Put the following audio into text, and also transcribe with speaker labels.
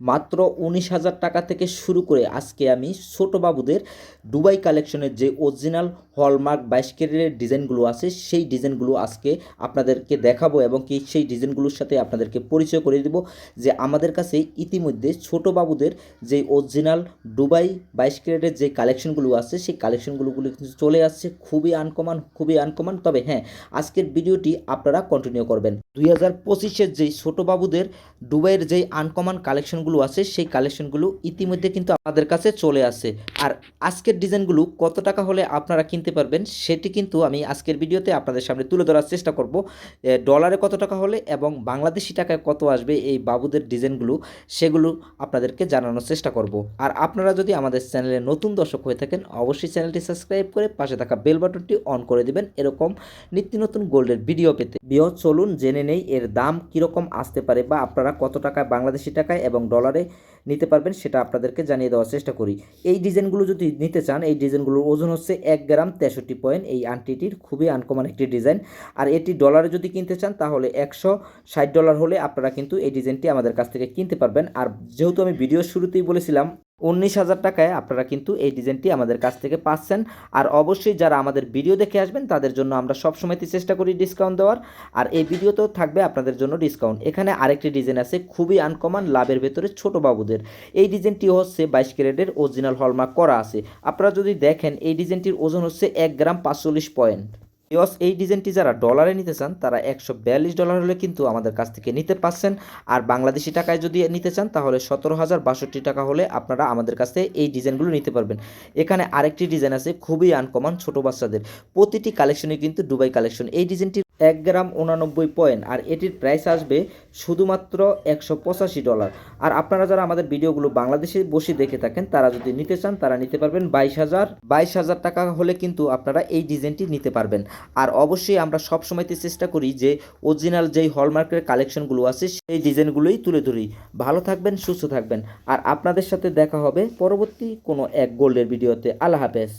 Speaker 1: মাত্র উনিশ হাজার টাকা থেকে শুরু করে আজকে আমি ছোট বাবুদের দুবাই কালেকশনের যে অরিজিনাল হলমার্ক বাইশ ক্যারেটের ডিজাইনগুলো আছে, সেই ডিজাইনগুলো আজকে আপনাদেরকে দেখাবো এবং কি সেই ডিজাইনগুলোর সাথে আপনাদেরকে পরিচয় করে দিব যে আমাদের কাছে ইতিমধ্যে ছোট বাবুদের যে অরিজিনাল দুবাই বাইশ ক্যারেটের যে কালেকশনগুলো আছে, সেই কালেকশনগুলো কিন্তু চলে আসছে। খুবই আনকমন খুবই আনকমন তবে হ্যাঁ আজকের ভিডিওটি আপনারা কন্টিনিউ করবেন। দুই হাজার পঁচিশের যেই ছোট বাবুদের দুবাইয়ের যেই আনকমন কালেকশনগুলো আছে সেই কালেকশনগুলো ইতিমধ্যে কিন্তু আমাদের কাছে চলে আসে। আর আজকের ডিজাইনগুলো কত টাকা হলে আপনারা কিনতে পারবেন, সেটি কিন্তু আমি আজকের ভিডিওতে আপনাদের সামনে তুলে ধরার চেষ্টা করব। ডলারে কত টাকা হলে এবং বাংলাদেশি টাকায় কত আসবে এই বাবুদের ডিজাইনগুলো, সেগুলো আপনাদেরকে জানানোর চেষ্টা করব। আর আপনারা যদি আমাদের চ্যানেলে নতুন দর্শক হয়ে থাকেন, অবশ্যই চ্যানেলটি সাবস্ক্রাইব করে পাশে থাকা বেল বাটনটি অন করে দেবেন, এরকম নিত্য নতুন গোল্ডের ভিডিও পেতে। বিয় চলুন জেনে নেই এর দাম কীরকম আসতে পারে বা আপনারা কত টাকায় বাংলাদেশি টাকায় এবং ডলারে নিতে পারবেন, সেটা আপনাদেরকে জানিয়ে দেওয়ার চেষ্টা করি। এই ডিজাইনগুলো যদি নিতে চান, এই ডিজাইনগুলোর ওজন হচ্ছে এক গ্রাম তেষট্টি পয়েন্ট। এই আংটিটির খুবই আনকমন একটি ডিজাইন। আর এটি ডলারে যদি কিনতে চান, তাহলে একশো ষাট ডলার হলে আপনারা কিন্তু এই ডিজাইনটি আমাদের কাছ থেকে কিনতে পারবেন। আর যেহেতু আমি ভিডিওর শুরুতেই বলেছিলাম উনিশ হাজার টাকায় আপনারা কিন্তু এই ডিজাইনটি আমাদের কাছ থেকে পাচ্ছেন। আর অবশ্যই যারা আমাদের ভিডিও দেখে আসবেন, তাদের জন্য আমরা সবসময়তে চেষ্টা করি ডিসকাউন্ট দেওয়ার। আর এই ভিডিওতেও থাকবে আপনাদের জন্য ডিসকাউন্ট এখানে আরেকটি ডিজাইন আছে, খুবই আনকমন লাভের ভেতরে ছোট বাবুদের। এই ডিজাইনটি হচ্ছে বাইশ ক্যারেটের অরিজিনাল হলমার্ক করা আছে। আপনারা যদি দেখেন, এই ডিজাইনটির ওজন হচ্ছে এক গ্রাম পাঁচচল্লিশ পয়েন্ট। ইয়স এই ডিজাইনটি যারা ডলারে নিতে চান, তারা একশো বিয়াল্লিশ ডলার হলে কিন্তু আমাদের কাছ থেকে নিতে পারছেন। আর বাংলাদেশি টাকায় যদি নিতে চান, তাহলে সতেরো হাজার বাষট্টি টাকা হলে আপনারা আমাদের কাছে এই ডিজাইনগুলো নিতে পারবেন। এখানে আরেকটি ডিজাইন আছে, খুবই আনকমন ছোট বাচ্চাদের। প্রতিটি কালেকশনে কিন্তু দুবাই কালেকশন এই ডিজাইনটি এক গ্রাম উনানব্বই পয়েন্ট। আর এটির প্রাইস আসবে শুধুমাত্র একশো পঁচাশি ডলার আর আপনারা যারা আমাদের ভিডিওগুলো বাংলাদেশে বসে দেখে থাকেন, তারা যদি নিতে চান, তারা নিতে পারবেন বাইশ হাজার। বাইশ হাজার টাকা হলে কিন্তু আপনারা এই ডিজাইনটি নিতে পারবেন। আর অবশ্যই আমরা সব সময়তে চেষ্টা করি যে অরিজিনাল যেই হলমার্কের কালেকশনগুলো আছে, সেই ডিজাইনগুলোই তুলে ধরি। ভালো থাকবেন, সুস্থ থাকবেন। আর আপনাদের সাথে দেখা হবে পরবর্তী কোনো এক গোল্ডের ভিডিওতে। আল্লাহ হাফেজ।